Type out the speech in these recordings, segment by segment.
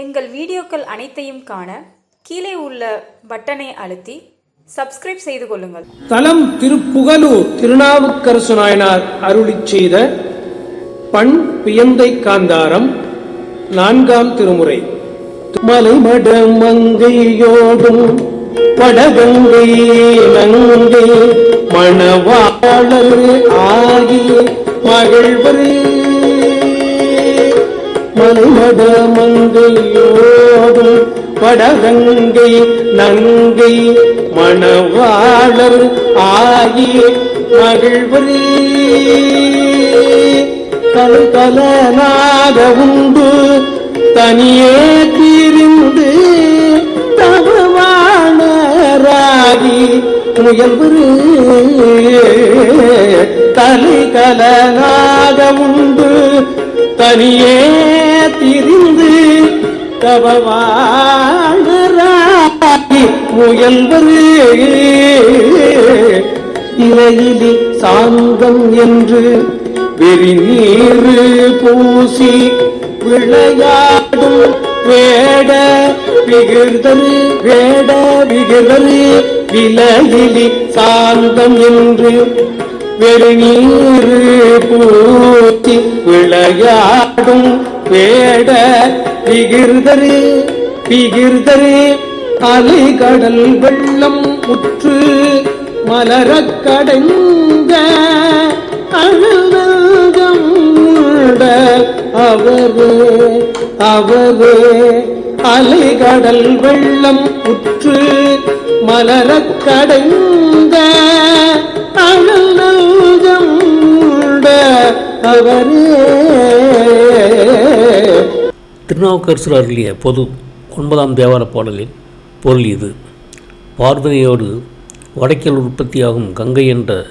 எங்கள் வீடியோக்கள் அனைத்தையும் காண கீழே உள்ள பட்டனை அழுத்தி சப்ஸ்கிரைப் செய்து கொள்ளுங்கள். தலம் திருப்புகலூர் திருநாவுக்கரசு நாயனார் அருளிச் செய்த பண் பியந்தை காந்தாரம் நான்காம் திருமுறை. மலை மடமங்கையோடும் படகங்கை நங்கை மணவாளர் ஆகி மகிழ்வரே. வடகங்கை நங்கை மணவாளர் ஆகிய மகிழ்வரே. கல்கலனாக உண்டு தனியே தீர்ந்து தவவாணராகி முயல்வரு தலைகலனாக உண்டு தனியே திரிந்து தவவாழராகி முயல்வரே இலையிலி சாந்தம் என்று வெறி நீர் பூசி விளையாடும் வேட விகிர்தரு வேட விகிர்தரு விலகிலி சாந்தம் என்று வெறுநீர் பூச்சி விளையாடும் வேட விகிர்தரு விகிர்தரு அலைகடல் வெள்ளம் முற்று மலரக் கடைந்த அழுதம் உண்ட அவரே அவரே. அலைகடல் வெள்ளம் உற்று மலரக் கடைந்த அழுதம் அவரே. திருநாவுக்கரசர் அருளிய பொது ஒன்பதாம் தேவார பாடலில் பொருள் இது. பார்வதியோடு வடக்கில் உற்பத்தியாகும் கங்கை என்ற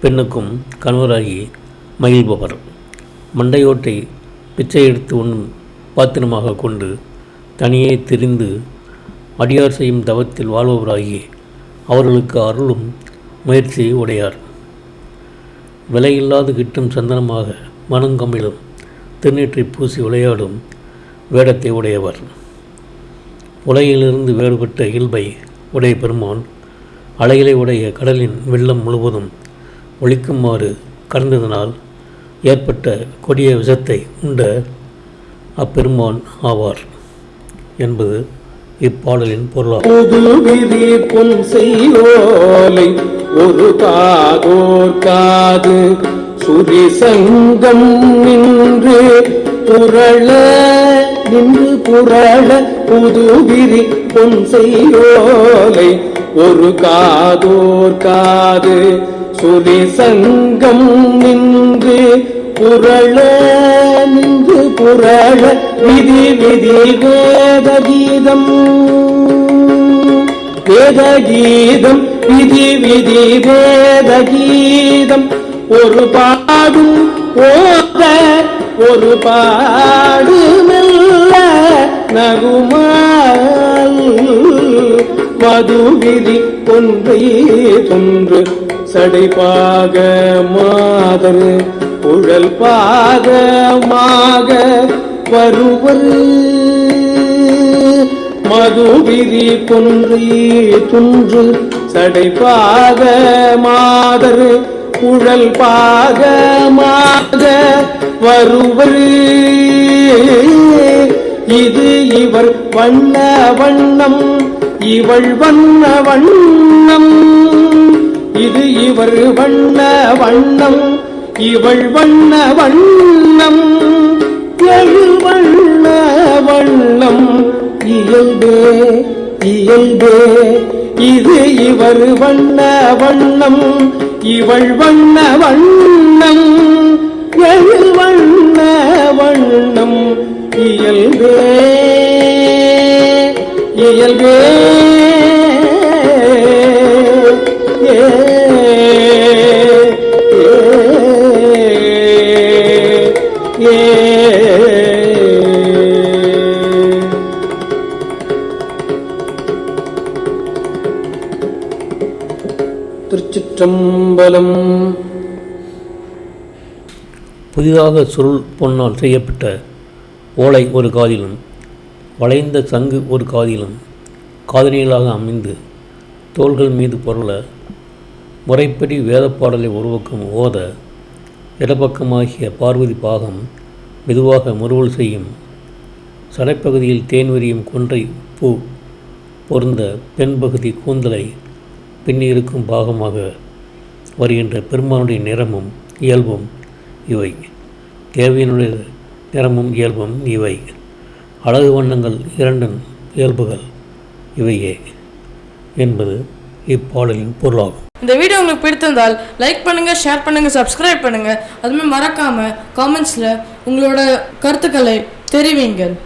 பெண்ணுக்கும் கணவராகி மகிழ்பவர். மண்டையோட்டை பிச்சை எடுத்து உண்ணும் பாத்திரமாக கொண்டு தனியே திரிந்து அடியார் செய்யும் தவத்தில் வாழ்பவராகி அவர்களுக்கு அருளும் முயற்சி உடையார். விலையில்லாது கிட்டும் சந்தனமாக மனங்கமிழும் திருநீற்றை பூசி விளையாடும் வேடத்தை உடையவர். உலகிலிருந்து வேறுபட்ட இயல்பை உடைய பெருமான் அலைகளை உடைய கடலின் வெள்ளம் முழுவதும் ஒழிக்குமாறு கடந்ததனால் ஏற்பட்ட கொடிய விஷத்தை உண்ட அப்பெருமான் ஆவார் என்பது இப்பாடலின் பொருளாகும். புது பொன் செய்யோலை ஒரு தாகோர் காது. சுரி சங்கம் நின்று புரள நின்று புரள புதுகிரி பொன் செய்யோலை. ஒரு காதோர் காது சுரி சங்கம் நின்று புரள நின்று புரள விதி விதி வேத கீதம் வேத கீதம் விதி விதி வேத கீதம் ஒரு பாடும் ஓத ஒரு பாடுமே நகுமால் மதுவிதி ஒன்றை தொன்று சடைபாக மாதர் புழல் பாகமாக வருவர். மதுவிரி கொன்றி துன்று சடைபாக மாதர் குழல் பாகமாக வருவர். இவர் வண்ண வண்ணம் இவள் வண்ண வண்ணம். இது இவர் வண்ண வண்ணம் இவள் வண்ண வண்ணம். எழு வண்ண வண்ணம் இயல்பே இயல்பே. இது இவர் வண்ண வண்ணம் இவள் வண்ண வண்ணம். எழு வண்ண வண்ணம் இயல்பே. திருச்சிற்றம்பலம். புதிதாக சுருள் பொன்னால் செய்யப்பட்ட ஓலை ஒரு காதிலும் வளைந்த சங்கு ஒரு காதிலும் காதணிகளாக அமைந்து தோள்கள் மீது பொருள முறைப்படி வேதப்பாடலை ஒருபக்கம் ஓத இடப்பக்கமாகிய பார்வதி பாகம் மெதுவாக முறுவல் செய்யும் சடைப்பகுதியில் தேன் விரியும் கொன்றை பூ பொருந்த பெண் பகுதி கூந்தலை பின்னிருக்கும் பாகமாக வருகின்ற பெருமானுடைய நிறமும் இயல்பும் இவை. தேவையினுடைய நிறமும் இயல்பும் இவை. அழகு வண்ணங்கள் இரண்டும் இயல்புகள் இவையே என்பது இப்பாடலின் பொருளாகும். இந்த வீடியோ உங்களுக்கு பிடித்திருந்தால் லைக் பண்ணுங்கள் ஷேர் பண்ணுங்கள் சப்ஸ்கிரைப் பண்ணுங்கள் அதுமாதிரி மறக்காமல் காமெண்ட்ஸில் உங்களோட கருத்துக்களை தெரிவிங்கள்.